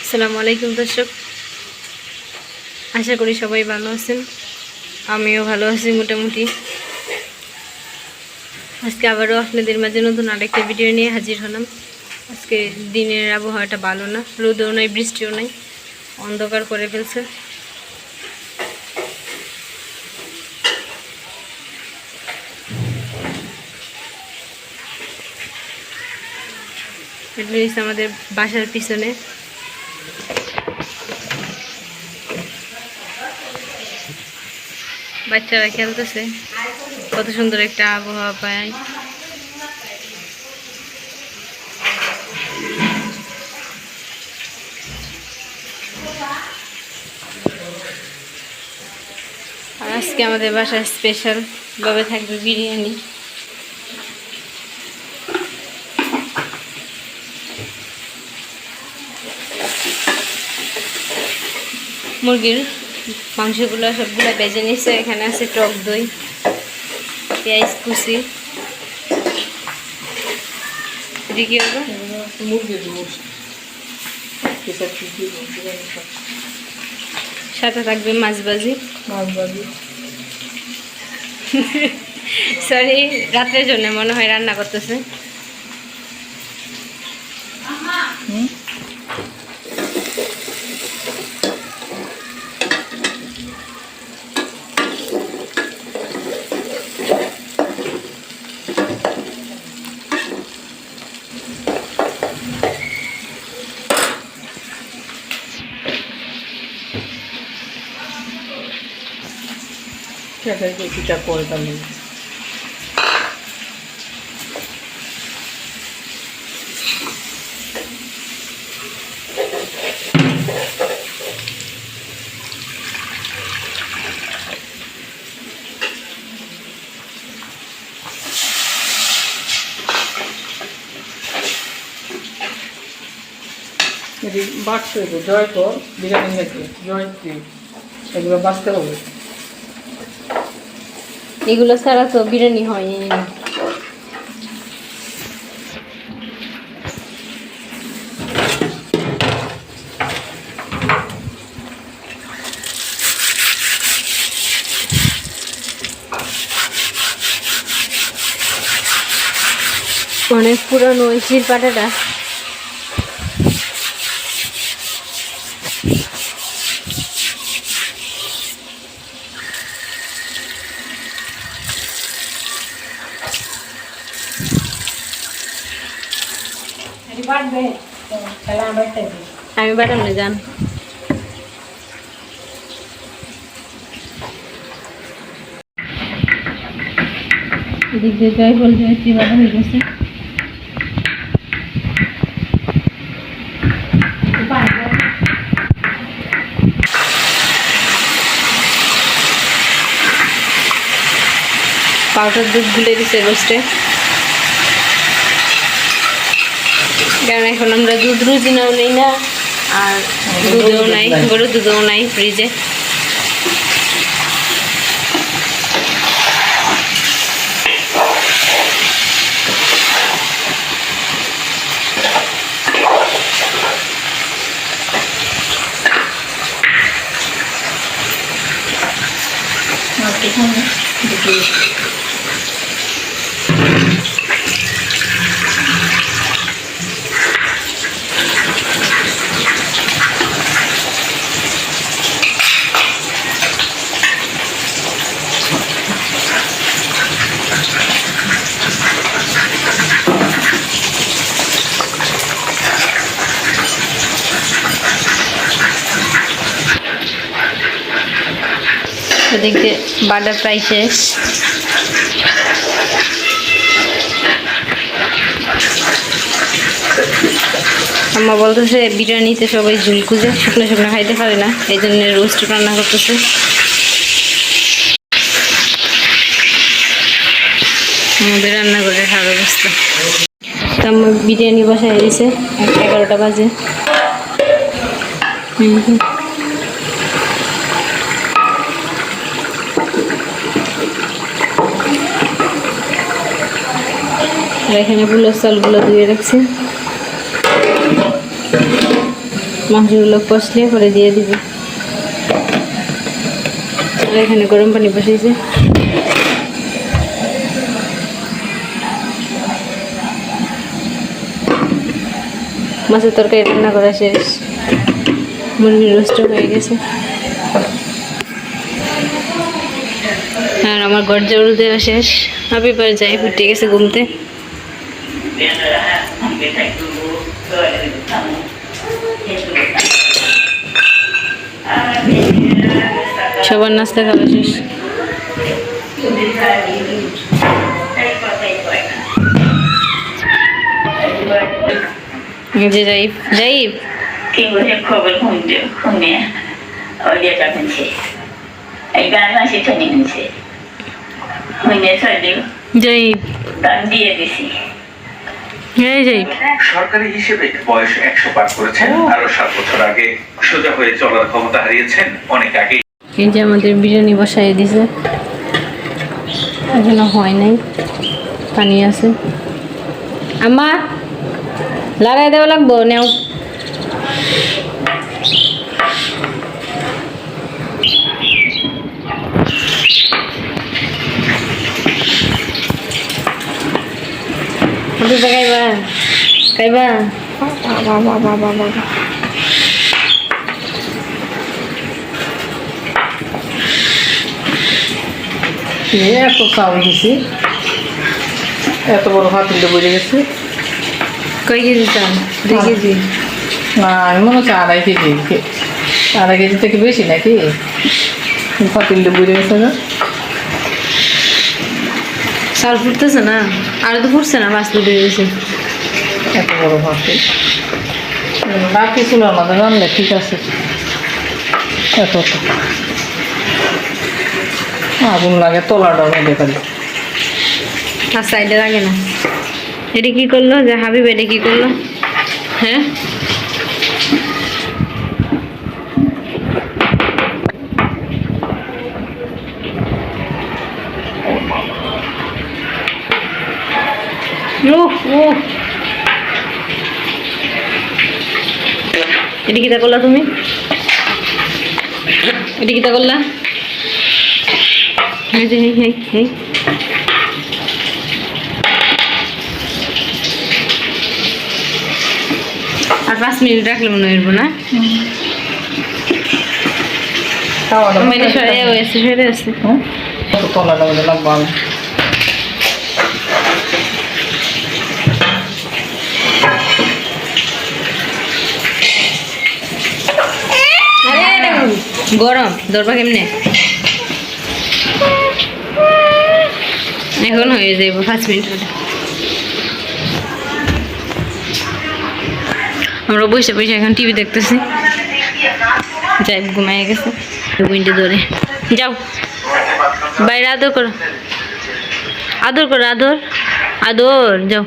আসসালামু আলাইকুম দর্শক। আশা করি সবাই ভালো আছেন। আমিও ভালো আছি মোটামুটি। আজকে আবারও আপনাদের মাঝে নতুন আরেকটা ভিডিও নিয়ে হাজির হলাম। আজকে দিনের আবহাওয়াটা ভালো না। রোদও নাই, বৃষ্টিও নাই। অন্ধকার করে ফেলছে। এটা আমাদের বাসার পিছনে। বাচ্চারা খেলতেছে। কত সুন্দর একটা আবহাওয়া পায়। আজকে আমাদের বাসায় স্পেশাল ভাবে থাকবে বিরিয়ানি। মুরগির মাংসগুলো সবগুলো বেজে নিচ্ছে এখানে আছে টক দই পেঁয়াজ কুচি। এদিকে সাথে থাকবে মাছ ভাজি সরি রাত্রের জন্য মনে হয় রান্না করতেছে। করে তাহলে যদি বাড়তে হবে জয় কর বিরিয়ানি জয় এগুলো বাঁচতে হবে এগুলো ছাড়া তো বিরিয়ানি হয়নি। না অনেক পুরানো ওই আমি বাটাম না জান এদিক দিয়ে জয়ত্রী হয়ে গেছে পাউডার দুধ গুলে দিছে রোস্টে কারণ এখন আমরা দুধ রুজিনাও নেই না। আর দুধও নাই গরুর দুধও নাই ফ্রিজে এদিক দিয়ে বাটার প্রায় শেষ। আম্মা বলতেছে, বিরিয়ানিতে সবাই ঝুল খুঁজে, শুকনো শুকনো খাইতে পারে না, এই জন্য রোস্ট রান্না করতেছে। আমাদের রান্না করে খাওয়ার অবস্থা। তো আম্মা বিরিয়ানি বসাই দিয়েছে এগারোটা বাজে। হুম আর এখানে গুলো, চালগুলো ধুয়ে রাখছি। মাংসগুলো কষলে পরে দিয়ে দিবে। এখানে গরম পানি বসিয়েছে মাছের তরকারি রান্না করা শেষ। মুরগির রোস্ট হয়ে গেছে। আর আমার ঘর জল দেওয়া শেষ। এবার যাই ফুটে গেছে ঘুমতে। Bienvenida a Libertad Guru, toda la libertamos. সবার নাস্তা খাওয়া শেষ যে জাইফ জাইফ ঠিক আছে খবর শুনতে শুনে অলিয়া কাছে এই গান আছে শুনে শুনে চলিও জাইফ দাম দিয়ে দিছি সরকারি হিসেবে বয়স একশো পার করেছেন আরও সাত বছর আগে সোজা হয়ে চলার ক্ষমতা হারিয়েছেন অনেক আগে এই যে আমাদের বিরিয়ানি বসাই দিছে। এখনও হয় নাই। পানি আছে। আমার লড়াই দেওয়া লাগবো? নেও। এ এত চাউল দিছি। এত বড় হাতিলটা বেড়ে গেছে। কয় কেজি চাল? দুই কেজি? না আমি মনে হচ্ছে আড়াই কেজি। আড়াই কেজি থেকে বেশি নাকি? হাতিলটা বেড়ে গেছে না চাল ফুটতেছে না? আর তো ফুটছে না মাছ ফুটে গেছে। এত বড় হাতিল বাকি ছিল আমাদের রান্না ঠিক আছে। এত আগুন লাগে তলাটা মধ্যে খালি আর সাইডে লাগে না। এটা কি করল? যে হাবিব এটা কি করল? হ্যাঁ? উহ, উহ। এটা কিটা করলা তুমি? এটা কিটা করলা। আর পাঁচ মিনিট রাখলে মনে হইব না? সরে হয়েছে সরে আছে। গরম দরবা কেমনে? এখন হয়ে যাইব পাঁচ মিনিট হলে। আমরা বসে বসে এখন টিভি দেখতেছি। যাই ঘুমাই গেছে। উইন্ডো ধরে। যাও। বাইরে আদর করো। আদর করো, আদর। আদর, যাও।